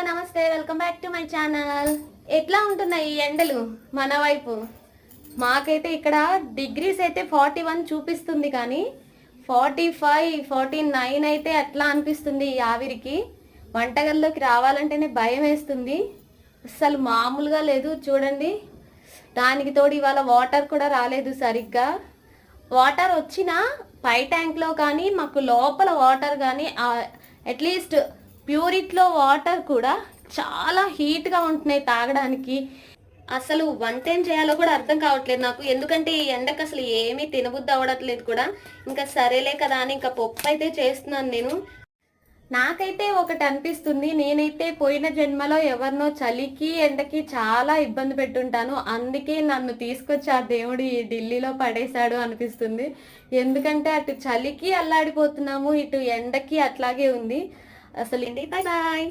Hello నమస్తే welcome back to my channel. ఎట్లా ఉంటున్నాయి ఈ ఎండలు మన వైపు? మాకైతే ఇక్కడ డిగ్రీస్ అయితే ఫార్టీ వన్ చూపిస్తుంది కానీ ఫార్టీ ఫైవ్ ఫార్టీ నైన్ అయితే ఎట్లా అనిపిస్తుంది ఈ ఆవిరికి. వంటగదిలోకి రావాలంటేనే భయం వేస్తుంది. అసలు మామూలుగా లేదు చూడండి. దానికి తోడు ఇవాళ వాటర్ కూడా రాలేదు సరిగ్గా. వాటర్ వచ్చినా పై ట్యాంక్లో కానీ మాకు లోపల వాటర్ కానీ అట్లీస్ట్ ప్యూరిట్లో వాటర్ కూడా చాలా హీట్గా ఉంటున్నాయి తాగడానికి. అసలు వంట ఏం చేయాలో కూడా అర్థం కావట్లేదు నాకు. ఎందుకంటే ఈ ఎండకు అసలు ఏమీ తినబుద్ధి అవ్వట్లేదు కూడా. ఇంకా సరేలే కదా అని ఇంకా పప్పు అయితే చేస్తున్నాను నేను. నాకైతే ఒకటి అనిపిస్తుంది. నేనైతే పోయిన జన్మలో ఎవరినో చలికి ఎండకి చాలా ఇబ్బంది పెట్టుంటాను. అందుకే నన్ను తీసుకొచ్చి ఆ దేవుడు ఈ ఢిల్లీలో పడేశాడు అనిపిస్తుంది. ఎందుకంటే అటు చలికి అల్లాడిపోతున్నాము ఇటు ఎండకి అట్లాగే ఉంది. అసలు ఏంటి? Bye bye